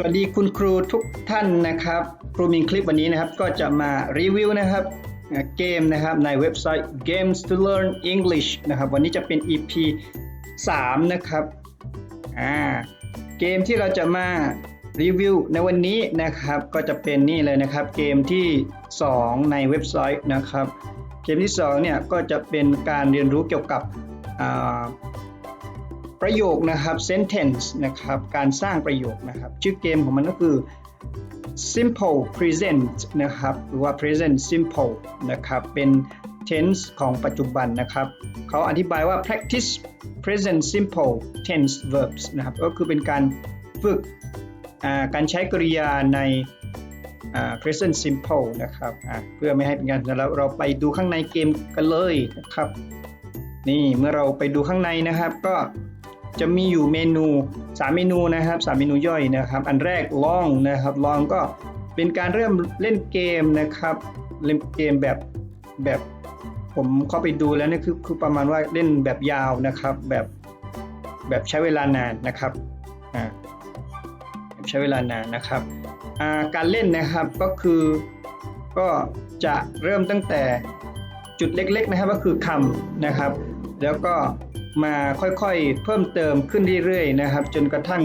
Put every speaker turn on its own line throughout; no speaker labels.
สวัสดีคุณครูทุกท่านนะครับ ครูมิงคลิปวันนี้นะครับก็จะมารีวิวนะครับเกมนะครับในเว็บไซต์ Games to Learn English นะครับวันนี้จะเป็น EP 3 นะครับอ่าเกมที่เราจะมารีวิวในวันนี้นะครับก็จะเป็นนี่เลยนะครับเกมที่ 2 ในเว็บไซต์นะครับ เกมที่2เนี่ยก็จะเป็นการเรียนรู้เกี่ยวกับ ประโยคนะครับ sentence นะครับการสร้างประโยคนะครับชื่อเกมของมันก็คือ simple present นะครับหรือว่า present simple นะครับเป็น tense ของปัจจุบันนะครับเขาอธิบายว่า practice present simple tense verbs นะครับก็คือเป็นการฝึกการใช้กริยาใน present simple นะครับเพื่อไม่ให้เป็นการแล้วเราไปดูข้างในเกมกันเลยนะครับนี่เมื่อเราไปดูข้างในนะครับก็ จะมีอยู่เมนู 3 เมนูนะครับ3เมนูย่อยนะครับ อันแรกลองนะครับลองก็เป็นการเริ่มเล่นเกมนะครับ เล่นเกมแบบแบบผมเข้าไปดูแล้วนี่คือคือประมาณว่าเล่นแบบยาวนะครับ แบบแบบใช้เวลานานนะครับอ่าแบบใช้เวลานานนะครับอ่าการเล่นนะครับก็คือก็จะเริ่มตั้งแต่จุดเล็กๆนะครับก็คือคำนะครับ แล้วก็ มาค่อยๆ เพิ่มเติมขึ้นเรื่อยๆนะครับ จนกระทั่ง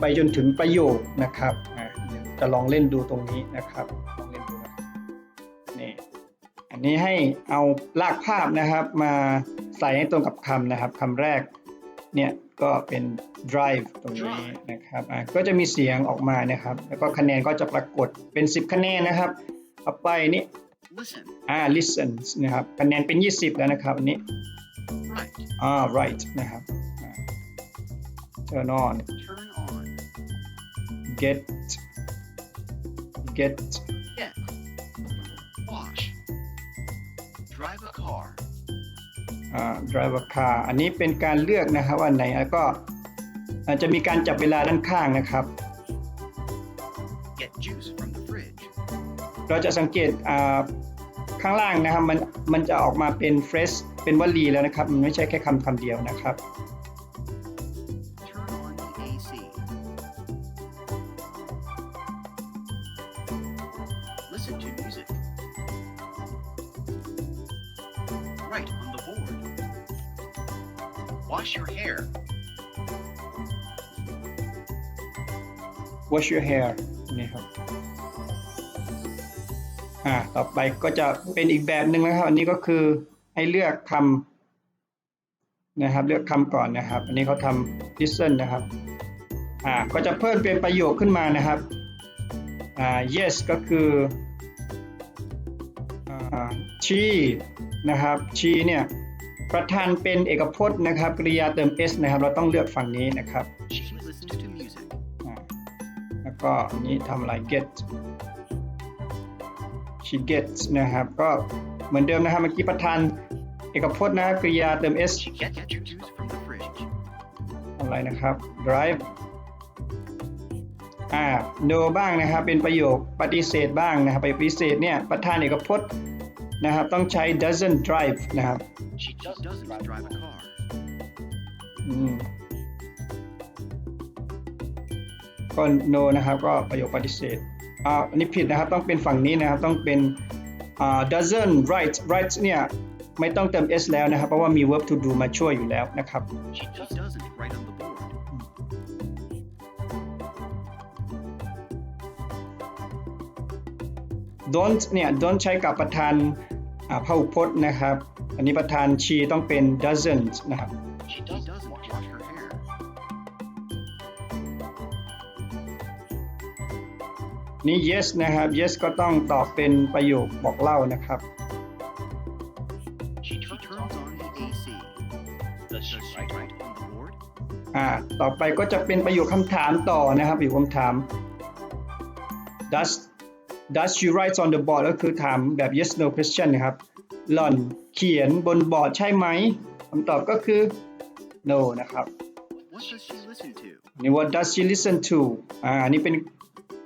ไปจนถึงประโยคนะครับจะลองเล่นดูตรงนี้นะครับลองเล่นดูนะนี่อันนี้ให้เอาลากภาพนะครับมาใส่ให้ตรงกับคำนะครับคำแรกเนี่ยก็เป็น drive ตรงนี้นะครับก็จะมีเสียงออกมานะครับ แล้วก็คะแนนก็จะปรากฏเป็น 10 คะแนนนะครับต่อไปนี่
Listen.
อ่า listen นะครับคะแนนเป็น 20 แล้วนะครับอันนี้ อ่า right นะครับอ่า turn on
Turn on.
get get
Get. Wash. Drive a car.
อ่า drive a car อันนี้เป็นการเลือกนะครับว่าไหนแล้วก็อาจจะมีการจับเวลาด้านข้างนะครับ
Get juice from the fridge.
เราจะสังเกตอ่าข้างล่างนะครับมันมันจะออกมาเป็น phrase เป็นวลีแล้วนะครับ มันไม่ใช่แค่คำคำเดียวนะครับ
Turn on the AC. Listen to music. Write on the board. Wash your hair.
wash your hair นี่ครับ อ่า ต่อไปก็จะเป็นอีกแบบหนึ่งนะครับ อันนี้ก็คือ ให้เลือกคำนะครับ เลือกคำก่อนนะครับ อันนี้เขาทำ listen นะครับ อ่า ก็จะเพิ่มเป็นประโยคขึ้นมานะครับ อ่า yes ก็คืออ่า she นะครับ she เนี่ยประธานเป็นเอกพจน์นะครับกริยาเติม s นะครับ เราต้องเลือกฝั่งนี้นะครับแล้วก็อันนี้ทำอะไร get she gets นะครับก็ เหมือนเดิมนะครับเมื่อกี้ประธานเอกพจน์นะครับกริยาเติม s
She gets your juice from the fridge.
อะไรนะครับ drive อ่า no บ้างนะครับเป็นประโยคปฏิเสธบ้างนะครับประโยคปฏิเสธเนี่ยประธานเอกพจน์นะครับต้องใช้ doesn't drive นะครับ
She doesn't drive a car.
อืมก็ no นะครับก็ประโยคปฏิเสธอ่าอันนี้ผิดนะครับต้องเป็นฝั่งนี้นะครับต้องเป็นอ่า doesn't write write เนี่ยไม่ต้องเติม s แล้วนะครับ เพราะว่ามี verb to do มาช่วยอยู่แล้วนะครับ
She doesn't write on the board.
don't เนี่ย don't ใช้กับประธานอ่าพหุพจน์นะครับ อันนี้ประธาน she ต้องเป็น doesn't นะครับ นี่ yes นะครับ yes ก็ต้องตอบเป็นประโยคบอกเล่านะครับ
She turns on the AC. Does she write on the board?
อ่าต่อไปก็จะเป็นประโยคคำถามต่อนะครับประโยคคำถาม does does she write on the board ก็คือถามแบบ yes no question นะครับ หล่อนเขียนบนบอร์ดใช่ไหมคำตอบก็คือ no นะครับ
What does she listen to?
นี่ what does she listen to อ่าอันนี้เป็น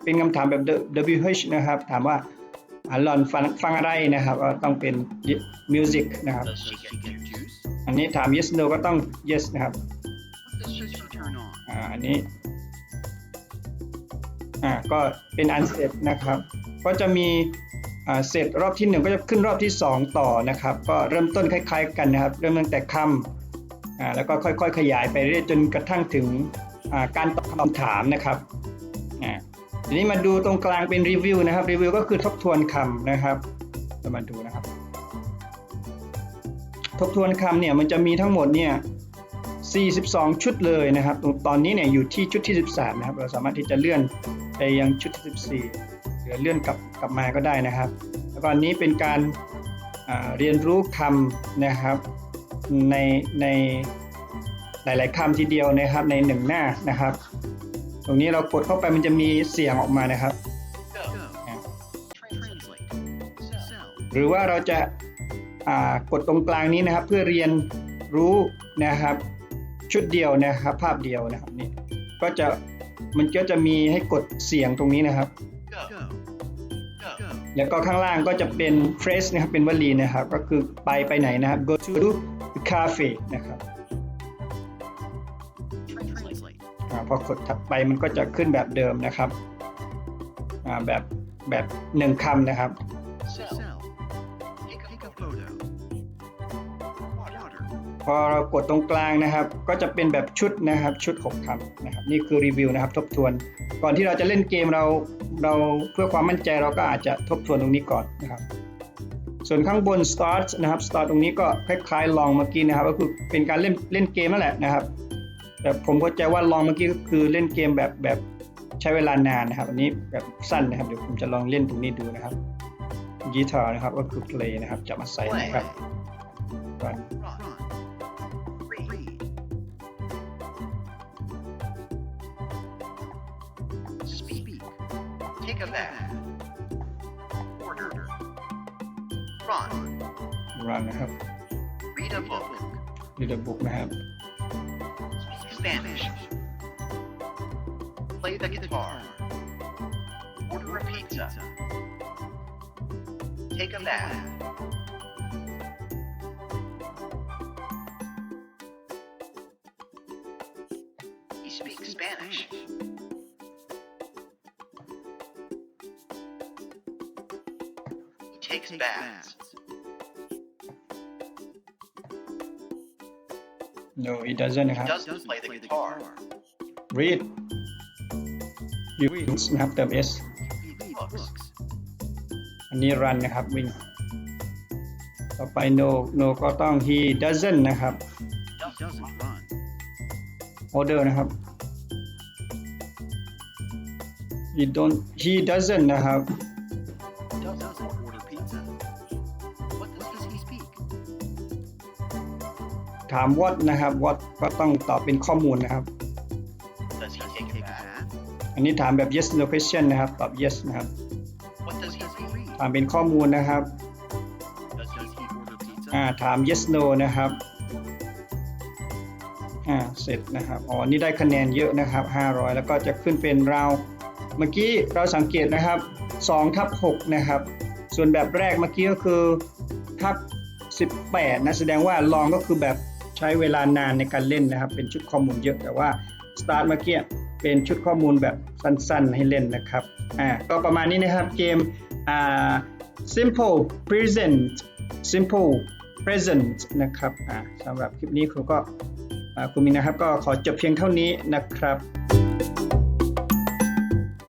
เป็นคำถามแบบ WH นะครับ ถามว่าอ่าหล่อนฟังฟังอะไรนะครับก็ต้องเป็น music นะครับ
Does she get your juice?
อันนี้ถาม yes no ก็ต้อง yes นะครับ
What does she turn on?
อ่าอันนี้อ่าก็เป็นอันเสร็จนะครับ ก็จะมีอ่าเสร็จรอบที่หนึ่งก็จะขึ้นรอบที่สองต่อนะครับ ก็เริ่มต้นคล้าย ๆ กันนะครับ เริ่มตั้งแต่คำอ่าแล้วก็ค่อยๆ ขยายไปเรื่อยจนกระทั่งถึงอ่าการตอบคำถามนะครับอ่าที นี้มาดูตรงกลางเป็นรีวิวนะครับ รีวิวก็คือทบทวนคำนะครับจะมาดูนะครับ ทบทวนคำเนี่ยมันจะมีทั้งหมดเนี่ย 42 ชุดเลยนะครับตอนนี้เนี่ยอยู่ที่ชุดที่ 13 นะครับ เราสามารถที่จะเลื่อนไปยังชุดที่ 14 หรือเลื่อนกลับกลับมาก็ได้นะครับ แล้วก็อันนี้เป็นการเรียนรู้คำนะครับในในหลาย ๆคำทีเดียวนะครับในหนึ่งหน้านะครับ ตรงนี้เรากดเข้าไปมันจะมีเสียงออกมานะครับ หรือว่าเราจะกดตรงกลางนี้นะครับ เพื่อเรียนรู้นะครับ ชุดเดียวนะครับ ภาพเดียวนะครับนี่ก็จะมันก็จะมีให้กดเสียงตรงนี้นะครับ แล้วก็ข้างล่างก็จะเป็น phrase นะครับเป็นวลีนะครับ ก็คือไปไปไหนนะครับ go to the cafe นะครับ พอกดถัดไปมันก็จะขึ้นแบบเดิมนะครับอ่าแบบแบบหนึ่งคำนะครับ
Sell. Sell. Take a, take a photo. Water.
พอเรากดตรงกลางนะครับ ก็จะเป็นแบบชุดนะครับชุดหกคำนะครับ นี่คือรีวิวนะครับ ทบทวน ก่อนที่เราจะเล่นเกมเราเราเพื่อความมั่นใจเราก็อาจจะทบทวนตรงนี้ก่อนนะครับ ส่วนข้างบน start นะครับ start ตรงนี้ก็คล้ายๆลองเมื่อกี้นะครับ ก็คือเป็นการเล่นเล่นเกมนั่นแหละนะครับ แต่ผมเข้าใจว่าลองเมื่อกี้ก็คือเล่นเกมแบบแบบใช้เวลานานนะครับ อันนี้แบบสั้นนะครับ เดี๋ยวผมจะลองเล่นตรงนี้ดูนะครับกีตาร์นะครับก็คือ play นะครับจะมาใส่
Play.
นะครับก่อน
Run. Read. Speak. Take a bath. Order. Run.
run นะครับ
Read a book.
read a book นะครับ
Speak Spanish. Play the guitar. Order a pizza. Take a bath. He speaks Spanish. He takes baths.
no it doesn't นะครับ
Doesn't play the guitar.
read you read นะครับเติม s
He books.
อันนี้ run นะครับวิ่ง ต่อไป no no ก็ต้อง he doesn't นะครับ
Doesn't run.
order นะครับ he don't he doesn't นะครับ ถาม what นะครับ what ก็ต้องตอบเป็นข้อมูลนะครับ
Does he take a bath?
อันนี้ถามแบบ yes no question นะครับ ตอบ yes นะครับ
What does he read?
ถามเป็นข้อมูลนะครับ
Does he order pizza?
อ่าถาม yes no นะครับ อ่า เสร็จนะครับ อ๋อ นี่ได้คะแนนเยอะนะครับ 500 แล้วก็จะขึ้นเป็นราวเมื่อกี้เราสังเกตนะครับ2ทับ6นะครับ ส่วนแบบแรกเมื่อกี้ก็คือทับ18นะ แสดงว่าลองก็คือแบบ ใช้เวลานานในการเล่นนะครับ เป็นชุดข้อมูลเยอะแต่ว่า start เมื่อกี้เป็นชุดข้อมูลแบบสั้นๆให้เล่นนะครับอ่าก็ประมาณนี้นะครับเกมอ่า simple present simple present นะครับอ่าสำหรับคลิปนี้ครูก็คุณมินนะครับก็ขอจบเพียงเท่านี้นะครับ